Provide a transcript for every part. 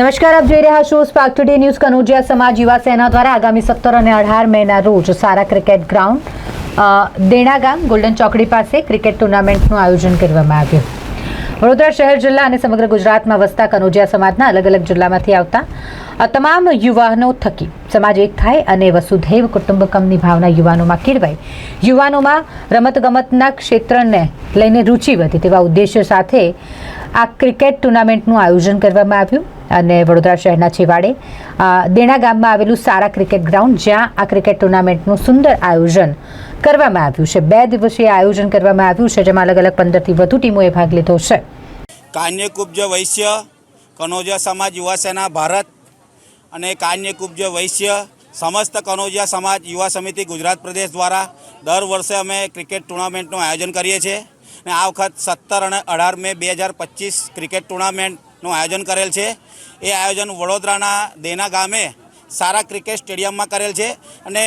નમસ્કાર, આપ જોઈ રહ્યા છો સ્પાર્ક ટુડે ન્યૂઝ કનોજિયા સમાજ યુવા સેના દ્વારા આગામી સત્તર અને અઢાર મેના રોજ સારા ક્રિકેટ ગ્રાઉન્ડ દેણા ગામ, ગોલ્ડન ચોકડી પાસે ક્રિકેટ ટુર્નામેન્ટનું આયોજન કરવામાં આવ્યું. વડોદરા શહેર જિલ્લા અને સમગ્ર ગુજરાતમાં વસતા કનોજિયા સમાજના અલગ અલગ જિલ્લામાંથી આવતા આ તમામ યુવાનો થકી સમાજ એક થાય અને વસુધૈવ કુટુંબકમની ભાવના યુવાનોમાં કેળવાય. યુવાનોમાં રમતગમતના ક્ષેત્રને લઈને રુચિ વધે તેવા ઉદ્દેશ્ય સાથે આ ક્રિકેટ ટુર્નામેન્ટનું આયોજન કરવામાં આવ્યું અને વડોદરા શહેરના છેવાડે દેણા ગામમાં આવેલું સારા ક્રિકેટ ગ્રાઉન્ડ જ્યાં આ ક્રિકેટ ટુર્નામેન્ટનું સુંદર આયોજન કરવામાં આવ્યું છે. બે દિવસીય આયોજન કરવામાં આવ્યું છે, જેમાં અલગ અલગ પંદરથી વધુ ટીમોએ ભાગ લીધો છે. કાન્યકુબ્જ વૈશ્ય કનોજા સમાજ યુવા સેના ભારત અને કાન્યકુબ્જ વૈશ્ય સમસ્ત કનોજિયા સમાજ યુવા સમિતિ ગુજરાત પ્રદેશ દ્વારા દર વર્ષે અમે ક્રિકેટ ટુર્નામેન્ટનું આયોજન કરીએ છીએ. અને આ વખત સત્તર અને અઢાર મે બે હજાર પચીસ ક્રિકેટ ટુર્નામેન્ટનું આયોજન કરેલ છે. એ આયોજન વડોદરાના દેના ગામે સારા ક્રિકેટ સ્ટેડિયમમાં કરેલ છે. અને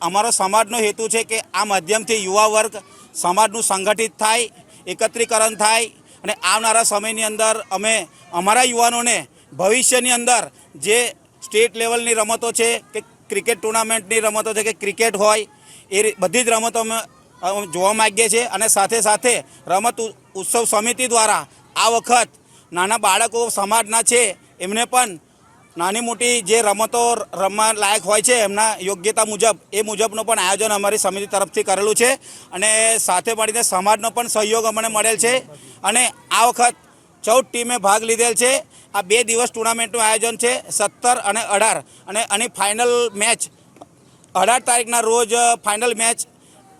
અમારો સમાજનો હેતુ છે કે આ માધ્યમથી યુવા વર્ગ સમાજનું સંગઠિત થાય, એકત્રીકરણ થાય અને આવનારા સમયની અંદર અમે અમારા યુવાનોને ભવિષ્યની અંદર જે સ્ટેટ લેવલની રમતો છે કે ક્રિકેટ ટુર્નામેન્ટની રમતો છે કે ક્રિકેટ હોય, એ બધી જ રમતો અમે જોવા માગીએ છીએ અને સાથે સાથે રમત ઉત્સવ સમિતિ દ્વારા આ વખત નાના બાળકો સમાજના છે, એમને પણ નાની મોટી જે રમતો રમવા લાયક હોય છે, એમના યોગ્યતા મુજબ, એ મુજબનું પણ આયોજન અમારી સમિતિ તરફથી કરેલું છે અને સાથે મળીને સમાજનો પણ સહયોગ અમને મળેલ છે અને આ વખત ચૌદ ટીમે ભાગ લીધેલ છે. આ બે દિવસ ટુર્નામેન્ટનું આયોજન છે સત્તર અને અઢાર. અને આની ફાઇનલ મેચ અઢાર તારીખના રોજ ફાઇનલ મેચ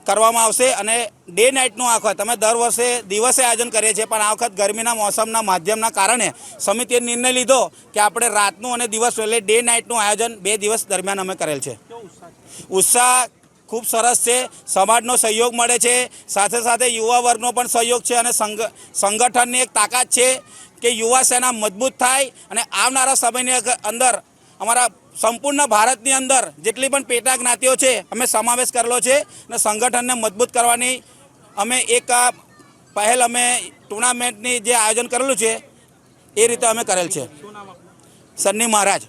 કરવામાં આવશે અને ડે નાઇટનું આ વખત. અમે દર વર્ષે દિવસે આયોજન કરીએ છીએ પણ આ વખત ગરમીના મોસમના માધ્યમના કારણે સમિતિએ નિર્ણય લીધો કે આપણે રાતનું અને દિવસ એટલે ડે નાઇટનું આયોજન બે દિવસ દરમિયાન અમે કરેલ છે? ઉત્સાહ ખૂબ સરસ છે. સમાજનો સહયોગ મળે છે. સાથે સાથે યુવા વર્ગનો પણ સહયોગ છે અને સંગ, સંગઠનની એક તાકાત છે કે યુવા સેના મજબૂત થાય અને આવનારા સમયની અંદર અમારા સંપૂર્ણ ભારતની અંદર જેટલી પણ પેટા જ્ઞાતિઓ છે, અમે સમાવેશ કરેલો છે અને સંગઠનને મજબૂત કરવાની અમે એક પહેલ અમે ટુર્નામેન્ટની જે આયોજન કરેલું છે, એ રીતે અમે કરેલ છે. સન્ની મહારાજ.